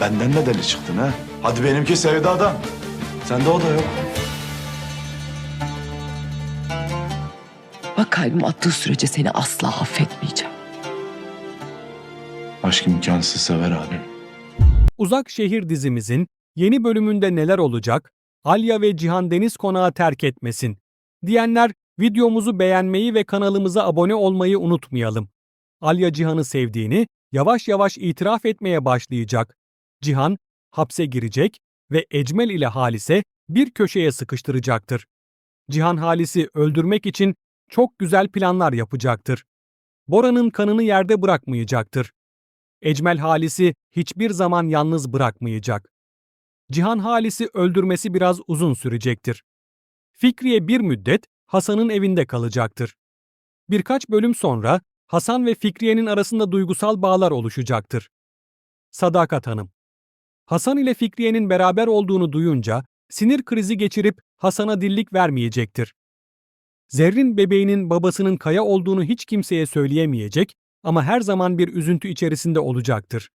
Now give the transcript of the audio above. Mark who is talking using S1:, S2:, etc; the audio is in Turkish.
S1: Benden de deli çıktın ha. Hadi benimki sevdadan. Sende o da yok.
S2: Bak kalbim attığı sürece seni asla affetmeyeceğim.
S1: Aşk imkansız sever abi.
S3: Uzak Şehir dizimizin yeni bölümünde neler olacak? Alya ve Cihan Deniz Konağı terk etmesin. Diyenler videomuzu beğenmeyi ve kanalımıza abone olmayı unutmayalım. Alya Cihan'ı sevdiğini yavaş yavaş itiraf etmeye başlayacak. Cihan hapse girecek ve Ecmel ile Halis'e bir köşeye sıkıştıracaktır. Cihan Halis'i öldürmek için çok güzel planlar yapacaktır. Bora'nın kanını yerde bırakmayacaktır. Ecmel Halis'i hiçbir zaman yalnız bırakmayacak. Cihan Halis'i öldürmesi biraz uzun sürecektir. Fikriye bir müddet Hasan'ın evinde kalacaktır. Birkaç bölüm sonra Hasan ve Fikriye'nin arasında duygusal bağlar oluşacaktır. Sadakat Hanım Hasan ile Fikriye'nin beraber olduğunu duyunca sinir krizi geçirip Hasan'a dillik vermeyecektir. Zerrin bebeğinin babasının Kaya olduğunu hiç kimseye söyleyemeyecek ama her zaman bir üzüntü içerisinde olacaktır.